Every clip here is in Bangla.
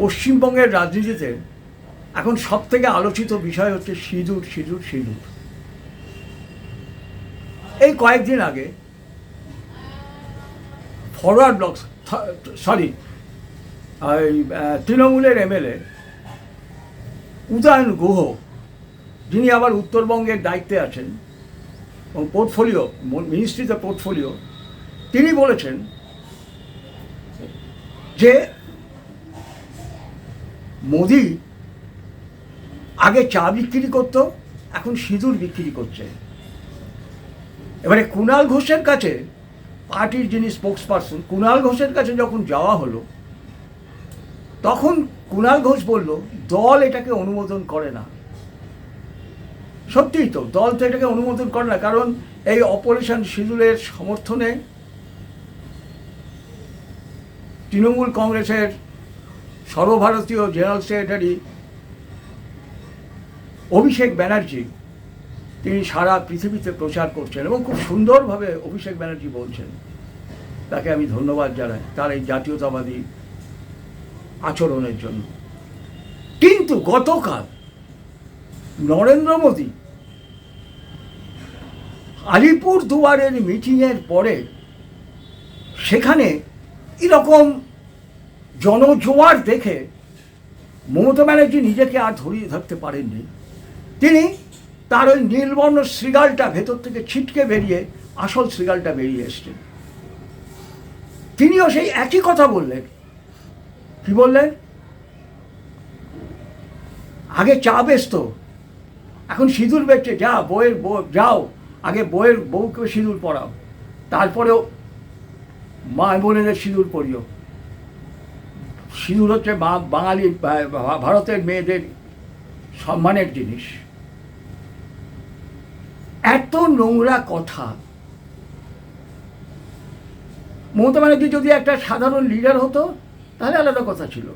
পশ্চিমবঙ্গের রাজনীতিতে এখন সব থেকে আলোচিত বিষয় হচ্ছে সিঁদুর সিঁদুর সিঁদুর। এই কয়েকদিন আগে ফরওয়ার্ড ব্লক সরি তৃণমূলের এমএলএ উদয়ন গুহ, যিনি আবার উত্তরবঙ্গের দায়িত্বে আছেন এবং পোর্টফোলিও মিনিস্ট্রিতে পোর্টফোলিও তিনি বলেছেন যে মোদি আগে চা বিক্রি করতো, এখন সিঁদুর বিক্রি করছে। এবারে কুণাল ঘোষের কাছে পার্টির যিনি স্পোক্স পারসন কুণাল ঘোষের কাছে যখন যাওয়া হলো, তখন কুণাল ঘোষ বলল, দল এটাকে অনুমোদন করে না। সত্যিই তো, দল তো এটাকে অনুমোদন করে না, কারণ এই অপারেশন সিঁদুরের সমর্থনে তৃণমূল কংগ্রেসের সর্বভারতীয় জেনারেল সেক্রেটারি অভিষেক ব্যানার্জি, তিনি সারা পৃথিবীতে প্রচার করছেন এবং খুব সুন্দরভাবে অভিষেক ব্যানার্জি বলছেন। তাকে আমি ধন্যবাদ জানাই তার এই জাতীয়তাবাদী আচরণের জন্য। কিন্তু গতকাল নরেন্দ্র মোদী আলিপুর দুয়ারের মিটিংয়ের পরে সেখানে এরকম জনজোয়ার দেখে মমতা ব্যানার্জি নিজেকে আর ধরিয়ে ধরতে পারেননি। তিনি তার ওই নীলবর্ণ শৃগালটা ভেতর থেকে ছিটকে বেরিয়ে আসল শৃগালটা বেরিয়ে এসছেন। তিনিও সেই একই কথা বললেন। কি বললেন? আগে চা বেচতো, এখন সিঁদুর বেচছে যা বইয়ের যাও, আগে বইয়ের বউকে সিঁদুর পরাও, তারপরেও মা বোনেদের সিঁদুর পরিও। সিঁদুর হচ্ছে বাঙালি ভারতের মেয়েদের সম্মানের জিনিস। এত নোংরা কথা। মমতা ব্যানার্জি যদি একটা সাধারণ লিডার হতো, তাহলে আলাদা কথা ছিল।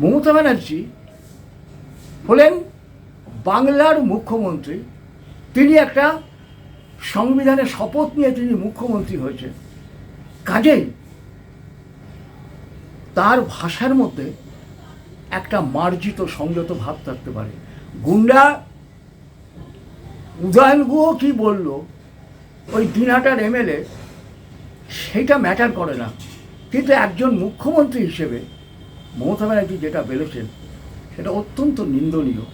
মমতা ব্যানার্জি হলেন বাংলার মুখ্যমন্ত্রী। তিনি একটা সংবিধানের শপথ নিয়ে তিনি মুখ্যমন্ত্রী হয়েছেন। কাজেই তার ভাষার মধ্যে একটা মার্জিত সংযত ভাব থাকতে পারে। গুন্ডা উদয়ন গুহ কি বলল, ওই দিনহাটার এমএলএ সেটা ম্যাটার করে না। কিন্তু একজন মুখ্যমন্ত্রী হিসেবে মমতা ব্যানার্জি যেটা বলেছেন, সেটা অত্যন্ত নিন্দনীয়।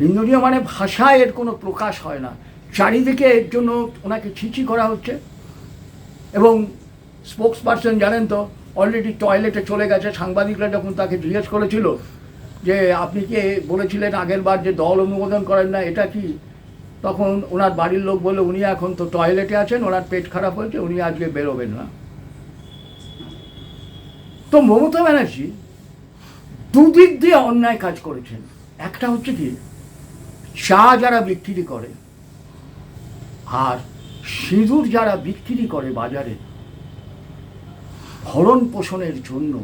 নিন্দনীয় মানে ভাষায় এর কোনো প্রকাশ হয় না। চারিদিকে এর জন্য ওনাকে ছিচি করা হচ্ছে। এবং স্পোক্স পার্সন জানেন তো অলরেডি টয়লেটে চলে গেছে। সাংবাদিকরা যখন তাকে জিজ্ঞেস করেছিল যে, আপনি কি? বলেছিলেন আগের বার যে, দল অনুমোদন করেন না, এটা কি? তখন ওনার বাড়ির লোক বলে উনি এখন তো টয়লেটে আছেন, ওনার পেট খারাপ হয়েছে, উনি আজকে বেরোবেন না। তো মমতা ব্যানার্জি দুদিক দিয়ে অন্যায় কাজ করেছেন। একটা হচ্ছে কি চা যারা বিক্রি করে, আর সিঁদুর যারা বিক্রি করে বাজারে ভরণ পোষণের জন্য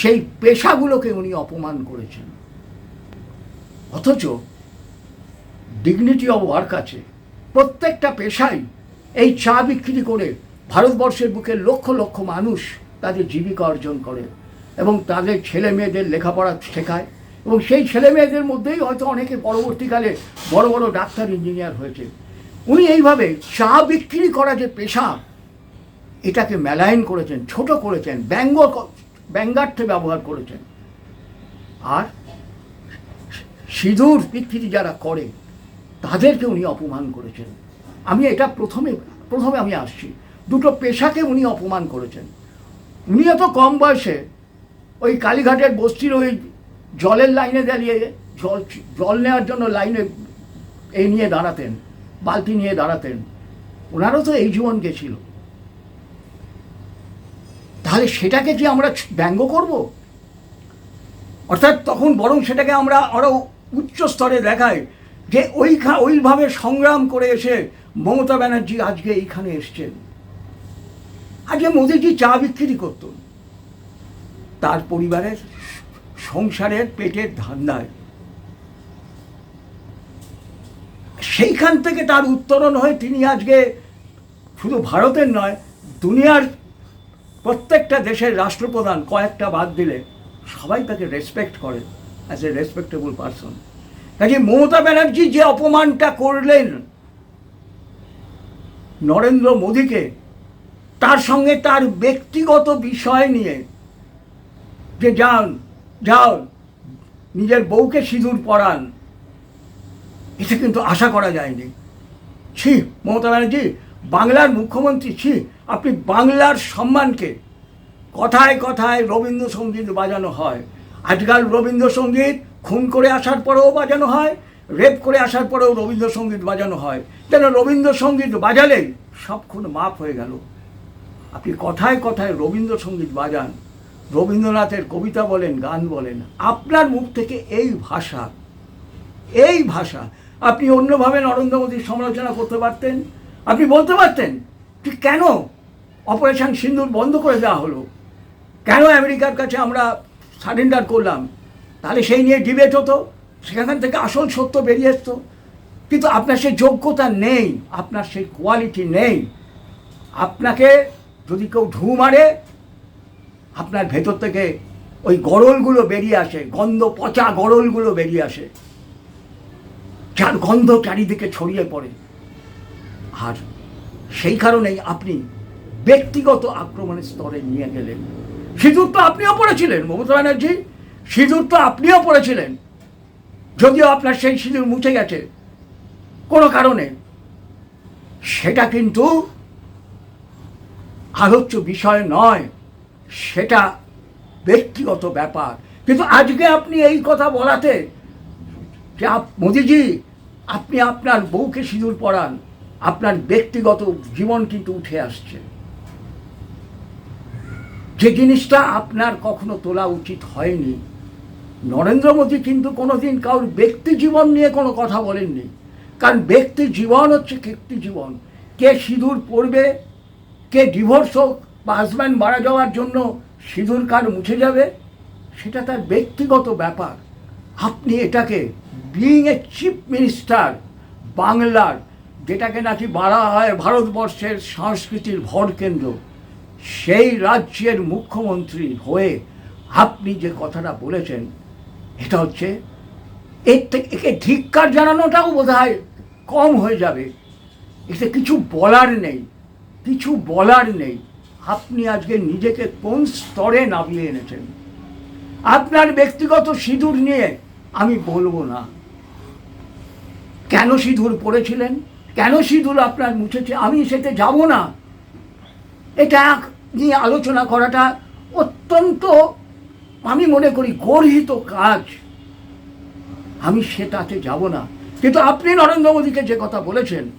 সেই পেশাগুলোকে উনি অপমান করেছেন। অথচ ডিগনিটি অফ ওয়ার্ক আছে। প্রত্যেকটা পেশাই এই চা বিক্রি করে ভারতবর্ষের বুকে লক্ষ লক্ষ মানুষ তাদের জীবিকা অর্জন করে এবং তাদের ছেলে মেয়েদের লেখাপড়া শেখায় এবং সেই ছেলে মেয়েদের মধ্যেই হয়তো অনেকে পরবর্তীকালে বড় বড় ডাক্তার ইঞ্জিনিয়ার হয়েছে। উনি এইভাবে চা বিক্রি করা যে পেশা এটাকে মেলাইন করেছেন, ছোট করেছেন, ব্যঙ্গ ব্যঙ্গার্থে ব্যবহার করেছেন। আর সিঁদুর বিক্রি যারা করে, তাদেরকে উনি অপমান করেছেন। আমি এটা প্রথমে প্রথমে আমি আসছি। দুটো পেশাকে উনি অপমান করেছেন। উনি এত কম বয়সে ওই কালীঘাটের বস্তির ওই জলের লাইনে দাঁড়িয়ে জল জল নেওয়ার জন্য লাইনে এই নিয়ে দাঁড়াতেন, বালতি নিয়ে দাঁড়াতেন। ওনারও তো এই জীবন গেছিল। তাহলে সেটাকে কি আমরা ব্যঙ্গ করব? অর্থাৎ তখন বরং সেটাকে আমরা আরও উচ্চ স্তরে দেখাই যে ওইখা, ওইভাবে সংগ্রাম করে এসে মমতা ব্যানার্জি আজকে এইখানে এসছেন। আজকে মোদিজি চা বিক্রি করত। তার পরিবারের সংসারের পেটের ধান্দায়। সেইখান থেকে তার উত্তরণ হয়ে। তিনি আজকে শুধু ভারতের নয়, দুনিয়ার প্রত্যেকটা দেশের রাষ্ট্রপ্রধান কয়েকটা বাদ দিলে সবাই তাকে রেসপেক্ট করে অ্যাজ এ রেসপেক্টেবল পারসন কাজে মমতা ব্যানার্জি যে অপমানটা করলেন নরেন্দ্র মোদীকে, তার সঙ্গে তার ব্যক্তিগত বিষয় নিয়ে যে যান, যাও, নিজের বউকে সিঁদুর পরান এটা কিন্তু আশা করা যায়নি। ছি, মমতা ব্যানার্জি, বাংলার মুখ্যমন্ত্রী, ছি আপনি বাংলার সম্মানকে কথায় কথায় রবীন্দ্রসঙ্গীত বাজানো হয়। আজকাল রবীন্দ্রসঙ্গীত খুন করে আসার পরেও বাজানো হয়, রেপ করে আসার পরেও রবীন্দ্রসঙ্গীত বাজানো হয়। কেন রবীন্দ্রসঙ্গীত বাজালেই সব খুন মাফ হয়ে গেল। আপনি কথায় কথায় রবীন্দ্রসঙ্গীত বাজান, রবীন্দ্রনাথের কবিতা বলেন, গান বলেন, আপনার মুখ থেকে এই ভাষা এই ভাষা, আপনি অন্যভাবে নরেন্দ্র মোদীর সমালোচনা করতে পারতেন? আপনি বলতে পারতেন যে কেন অপারেশন সিন্দুর বন্ধ করে দেওয়া হলো। কেন আমেরিকার কাছে আমরা সারেন্ডার করলাম? তাহলে সেই নিয়ে ডিবেট হতো, সেখান থেকে আসল সত্য বেরিয়ে আসতো। কিন্তু আপনার সেই যোগ্যতা নেই, আপনার সেই কোয়ালিটি নেই। আপনাকে যদি কেউ ঢু মারে, আপনার ভেতর থেকে ওই গরলগুলো বেরিয়ে আসে, গন্ধ, পচা গরলগুলো বেরিয়ে আসে। যার গন্ধ চারিদিকে ছড়িয়ে পড়ে। আর সেই কারণেই আপনি ব্যক্তিগত আক্রমণের স্তরে নিয়ে গেলেন। সিঁদুর তো আপনিও পড়েছিলেন মমতা ব্যানার্জি। সিঁদুর তো আপনিও পড়েছিলেন যদিও আপনার সেই সিঁদুর মুছে গেছে, কোনো কারণে। সেটা কিন্তু আলোচ্য বিষয় নয়, সেটা ব্যক্তিগত ব্যাপার। কিন্তু আজকে আপনি এই কথা বলাতে যে মোদিজি, আপনি আপনার বউকে সিঁদুর পরান, আপনার ব্যক্তিগত জীবন কিন্তু উঠে আসছে। যে জিনিসটা আপনার কখনো তোলা উচিত হয়নি। নরেন্দ্র মোদী কিন্তু কোনোদিন কারোর ব্যক্তি জীবন নিয়ে কোনো কথা বলেননি। কারণ ব্যক্তি জীবন হচ্ছে ব্যক্তি জীবন। কে সিঁদুর পড়বে কে ডিভোর্স হোক, বা হাজব্যান্ড মারা যাওয়ার জন্য সিঁদুর কার মুছে যাবে, সেটা তার ব্যক্তিগত ব্যাপার। আপনি এটাকে বিইং এ চিফ মিনিস্টার বাংলার, যেটাকে নাকি বাড়া হয় ভারতবর্ষের সংস্কৃতির ভরকেন্দ্র সেই রাজ্যের মুখ্যমন্ত্রী হয়ে আপনি যে কথাটা বলেছেন, এটা হচ্ছে এর থেকে একে ধিক্কার জানানোটাও বোধ কম হয়ে যাবে। এতে কিছু বলার নেই, কিছু বলার নেই। আপনি আজকে নিজেকে কোন স্তরে নামিয়ে এনেছেন? আপনার ব্যক্তিগত সিঁদুর নিয়ে আমি বলব না। কেন সিঁদুর পড়েছিলেন? কেন সিঁদুর আপনার মুছেছে? আমি সেতে যাব না। এটা নিয়ে আলোচনা করাটা অত্যন্ত, আমি মনে করি, গর্হিত কাজ। আমি সেটাতে যাব না। কিন্তু আপনি নরেন্দ্র মোদীকে যে কথা বলেছেন,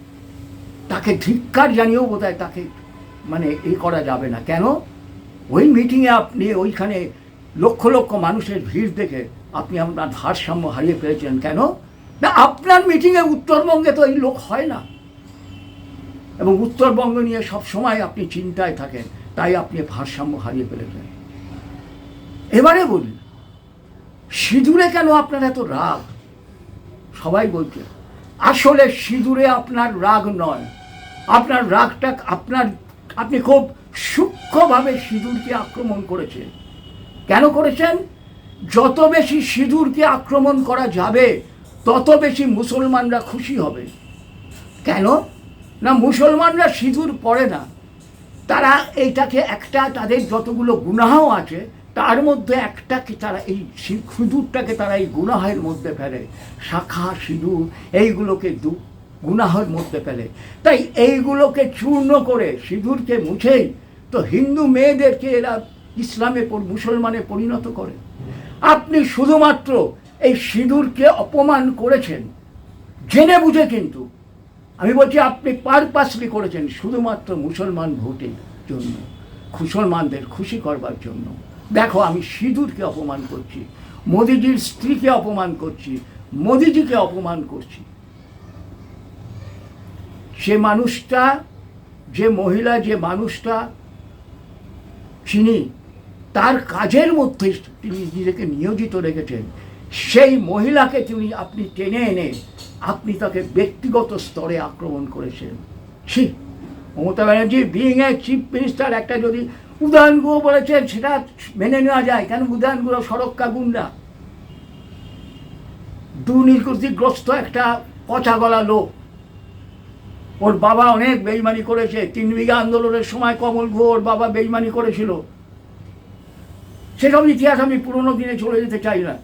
তাকে ধিক্কার জানিয়েও বোধ তাকে মানে এই করা যাবে না। কেন? ওই মিটিংয়ে আপনি, ওইখানে লক্ষ লক্ষ মানুষের ভিড় দেখে আপনি আপনার ভারসাম্য হারিয়ে ফেলেছেন কেন? না, আপনার মিটিংয়ে উত্তরবঙ্গে তো এই লোক হয় না। এবং উত্তরবঙ্গ নিয়ে সব সময় আপনি চিন্তায় থাকেন, তাই আপনি ভারসাম্য হারিয়ে ফেলেছেন। এবারে বলি, সিঁদুরে কেন আপনার এত রাগ? সবাই বলছে, আসলে সিঁদুরে আপনার রাগ নয়। আপনার রাগটা আপনার, আপনি খুব সূক্ষ্মভাবে সিঁদুরকে আক্রমণ করেছেন। কেন করেছেন? যত বেশি সিঁদুরকে আক্রমণ করা যাবে, তত বেশি মুসলমানরা খুশি হবে। কেন? না, মুসলমানরা সিঁদুর পড়ে না। তারা এইটাকে একটা তাদের যতগুলো গুনাহও আছে, তার মধ্যে একটাকে তারা এই সিঁদুরটাকে তারা এই গুনাহের মধ্যে ফেলে। শাখা, সিঁদুর, এইগুলোকে দু, গুনাহের মধ্যে ফেলে। তাই এইগুলোকে চূর্ণ করে সিঁদুরকে মুছেই তো হিন্দু মেয়েদেরকে এরা ইসলামে মুসলমানে পরিণত করে। আপনি শুধুমাত্র এই সিঁদুরকে অপমান করেছেন, জেনে বুঝে কিন্তু আমি বলছি, আপনি পারপাসলি করেছেন শুধুমাত্র মুসলমান ভোটের জন্য, মুসলমানদের খুশি করবার জন্য। দেখো, আমি সিঁদুরকে অপমান করছি, মোদিজির স্ত্রীকে অপমান করছি, মোদিজিকে অপমান করছি। সে মানুষটা, যে মহিলা, যে মানুষটা চিনি তার কাজের মধ্যে তিনি নিজেকে নিয়োজিত রেখেছেন, সেই মহিলাকে তিনি আপনি টেনে এনে আপনি তাকে ব্যক্তিগত স্তরে আক্রমণ করেছেন। ছি, Mamata Banerjee being a chief minister একটা যদি উদয়ন গুহ বলেছেন, সেটা মেনে নেওয়া যায়। কেন উদয়ন গুহ সড়ক্কা গুন্ডা দুর্নীতিগ্রস্ত একটা পচা গলা লোক। ওর বাবা অনেক বেইমানি করেছে। তিন বিঘা আন্দোলনের সময় কমল গুহ ওর বাবা বেইমানি করেছিল। সেসব ইতিহাস আমি পুরোনো দিনে চলে যেতে চাই না।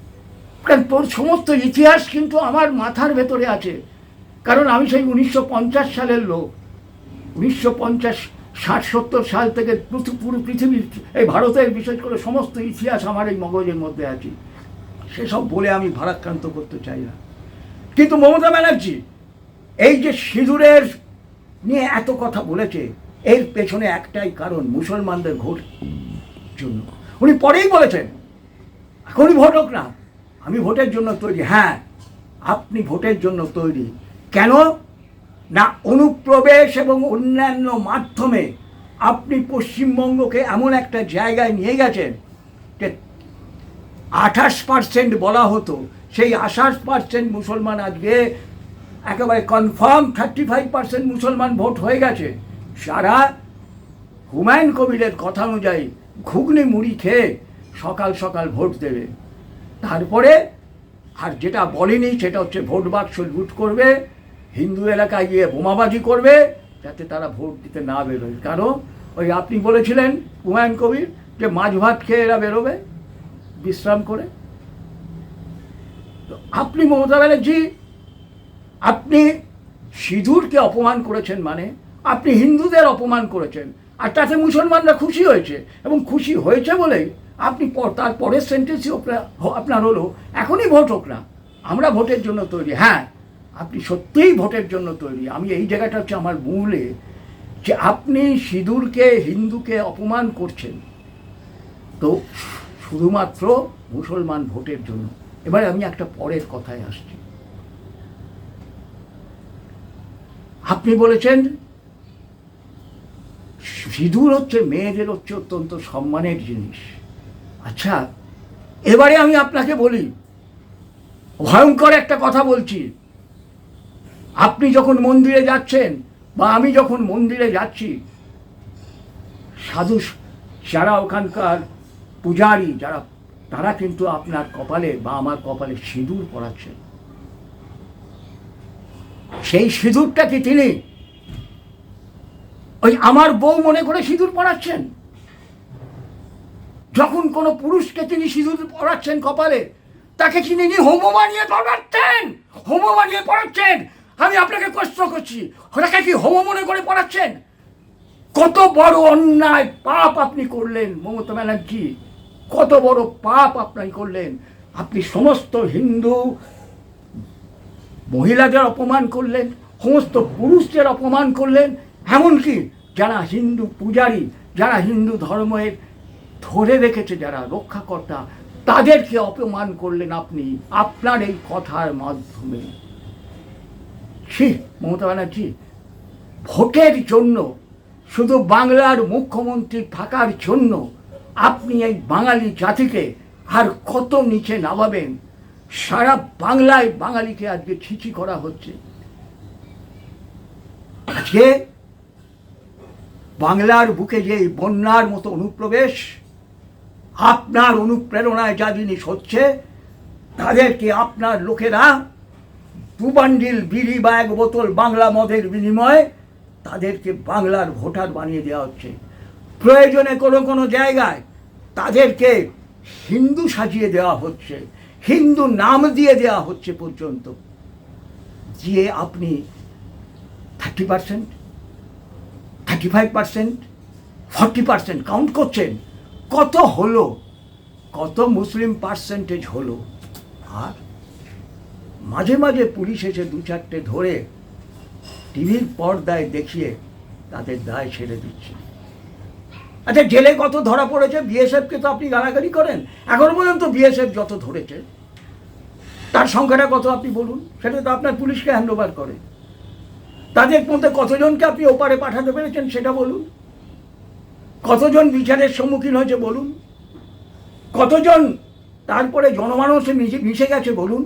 কারণ তোর সমস্ত ইতিহাস কিন্তু আমার মাথার ভেতরে আছে। কারণ আমি সেই উনিশশো পঞ্চাশ সালের লোক। উনিশশো পঞ্চাশ, ষাট, সত্তর সাল থেকে পুরো পৃথিবীর, এই ভারতের বিশেষ করে সমস্ত ইতিহাস আমার এই মগজের মধ্যে আছে। সেসব বলে আমি ভারাক্রান্ত করতে চাই না। কিন্তু মমতা ব্যানার্জি, এই যে সিঁদুরের নিয়ে এত কথা বলেছে, এর পেছনে একটাই কারণ মুসলমানদের ভোট জন্য। উনি পরেই বলেছেন, এখনই ভোট হোক না। আমি ভোটের জন্য তৈরি। হ্যাঁ আপনি ভোটের জন্য তৈরি। কেন? না, অনুপ্রবেশ এবং অন্যান্য মাধ্যমে আপনি পশ্চিমবঙ্গকে এমন একটা জায়গায় নিয়ে গেছেন যে আঠাশ পার্সেন্ট বলা হতো। সেই আঠাশ পার্সেন্ট মুসলমান আজকে একেবারে কনফার্ম থার্টি ফাইভ পার্সেন্ট মুসলমান ভোট হয়ে গেছে। সারা হুমায়ুন কবিরের কথা অনুযায়ী ঘুগনি মুড়ি খেয়ে সকাল সকাল ভোট দেবে। তারপরে, আর যেটা বলেনি সেটা হচ্ছে ভোট বাক্স লুট করবে, হিন্দু এলাকায় গিয়ে বোমাবাজি করবে, যাতে তারা ভোট দিতে না বেরোয়। কারণ, ওই আপনি বলেছিলেন হুমায়ুন কবির যে মাছ ভাত খেয়ে এরা বেরোবে, বিশ্রাম করে। তো আপনি মমতা ব্যানার্জি, আপনি সিঁদুরকে অপমান করেছেন মানে আপনি হিন্দুদের অপমান করেছেন, আর তাতে মুসলমানরা খুশি হয়েছে, এবং খুশি হয়েছে বলেই আপনি তার পরের সেন্টেন্সই আপনার হলো, এখনই ভোট হোক না। আমরা ভোটের জন্য তৈরি। হ্যাঁ আপনি সত্যিই ভোটের জন্য তৈরি। আমি এই জায়গাটা হচ্ছে আমার মূলে যে আপনি সিঁদুরকে, হিন্দুকে অপমান করছেন, তো শুধুমাত্র মুসলমান ভোটের জন্য। এবারে আমি একটা পরের কথায় আসছি। আপনি বলেছেন, সিঁদুর হচ্ছে মেয়েদের হচ্ছে অত্যন্ত সম্মানের জিনিস। আচ্ছা এবারে আমি আপনাকে বলি, ভয়ঙ্কর একটা কথা বলছি। আপনি যখন মন্দিরে যাচ্ছেন বা আমি যখন মন্দিরে যাচ্ছি, সাধু যারা ওখানকার পূজারী, যারা, তারা কিন্তু আপনার কপালে বা আমার কপালে সিঁদুর পরাচ্ছেন। সেই সিঁদুরটা কি তিনি? ওই আমার বউ মনে করে সিঁদুর পরাচ্ছেন? যখন কোনো পুরুষকে তিনি সিঁদুর পড়াচ্ছেন কপালে, তাকে তিনি হোম বানিয়ে পড়াচ্ছেন? হোম বানিয়ে পড়াচ্ছেন? আমি আপনাকে প্রশ্ন করছি ওটাকে কি হোম মনে করে পড়াচ্ছেন? কত বড় অন্যায় পাপ আপনি করলেন, মমতা ব্যানার্জি। কত বড় পাপ আপনি করলেন। আপনি সমস্ত হিন্দু মহিলাদের অপমান করলেন, সমস্ত পুরুষদের অপমান করলেন, এমনকি যারা হিন্দু পূজারী, যারা হিন্দু ধর্মের ধরে রেখেছে যারা রক্ষাকর্তা, তাদেরকে অপমান করলেন আপনি আপনার এই কথার মাধ্যমে। ছি, মমতা ব্যানার্জি, ভোটের জন্য, শুধু বাংলার মুখ্যমন্ত্রী থাকার জন্য আপনি এই বাঙালি জাতিকে আর কত নিচে নামাবেন? সারা বাংলায় বাঙালিকে আজকে ছিচি করা হচ্ছে। আজকে বাংলার বুকে যে বন্যার মতো অনুপ্রবেশ আপনার অনুপ্রেরণায় যা জিনিস হচ্ছে, তাদেরকে আপনার লোকেরা দু বান্ডিল বিড়ি বা এক বোতল বাংলা মদের বিনিময়ে তাদেরকে বাংলার ভোটার বানিয়ে দেওয়া হচ্ছে। প্রয়োজনে কোনো কোনো জায়গায় তাদেরকে হিন্দু সাজিয়ে দেওয়া হচ্ছে, হিন্দু নাম দিয়ে দেওয়া হচ্ছে পর্যন্ত। দিয়ে আপনি thirty percent, thirty five percent, forty percent count করছেন। কত হলো? কত মুসলিম পার্সেন্টেজ হলো? আর মাঝে মাঝে পুলিশ এসে দু চারটে ধরে টিভির পর্দায় দেখিয়ে তাদের দায় ছেড়ে দিচ্ছে। আচ্ছা জেলে কত ধরা পড়েছে? বিএসএফকে তো আপনি গালাগালি করেন। এখন পর্যন্ত বিএসএফ যত ধরেছে, তার সংখ্যাটা কত আপনি বলুন? সেটা তো আপনার পুলিশকে হ্যান্ড ওভার করে। তাদের মধ্যে কতজনকে আপনি ওপারে পাঠাতে পেরেছেন সেটা বলুন। কতজন বিচারের সম্মুখীন হয়েছে বলুন? কতজন? তারপরে জনমানসে মিশে মিশে গেছে বলুন?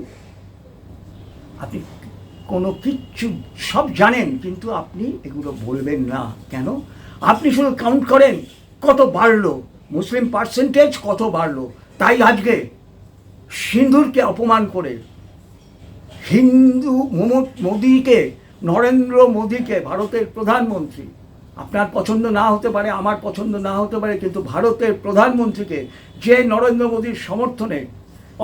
আপনি কোনো কিচ্ছু সব জানেন, কিন্তু আপনি এগুলো বলবেন না। কেন? আপনি শুধু কাউন্ট করেন কত বাড়লো, মুসলিম পার্সেন্টেজ কত বাড়লো। তাই আজকে সিন্ধুরকে অপমান করে, হিন্দু মোদিকে, নরেন্দ্র মোদিকে, ভারতের প্রধানমন্ত্রী আপনার পছন্দ না হতে পারে, আমার পছন্দ না হতে পারে, কিন্তু ভারতের প্রধানমন্ত্রীকে যে নরেন্দ্র মোদীর সমর্থনে,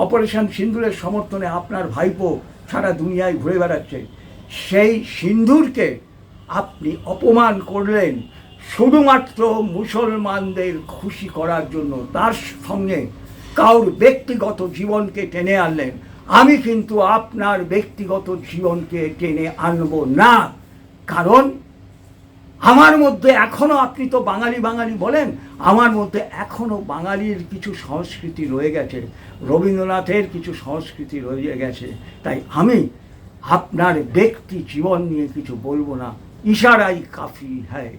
অপারেশন সিন্দুরের সমর্থনে আপনার ভাইপো সারা দুনিয়ায় ঘুরে বেড়াচ্ছে, সেই সিন্ধুরকে আপনি অপমান করলেন শুধুমাত্র মুসলমানদের খুশি করার জন্য, তার সঙ্গে কাউর ব্যক্তিগত জীবনকে টেনে আনলেন। আমি কিন্তু আপনার ব্যক্তিগত জীবনকে টেনে আনব না, কারণ আমার মধ্যে এখনও আপনি তো বাঙালি বাঙালি বলেন, আমার মধ্যে এখনও বাঙালির কিছু সংস্কৃতি রয়ে গেছে, রবীন্দ্রনাথের কিছু সংস্কৃতি রয়ে গেছে। তাই আমি আপনার ব্যক্তি জীবন নিয়ে কিছু বলব না। ইশারাই কাফি হ্যায়।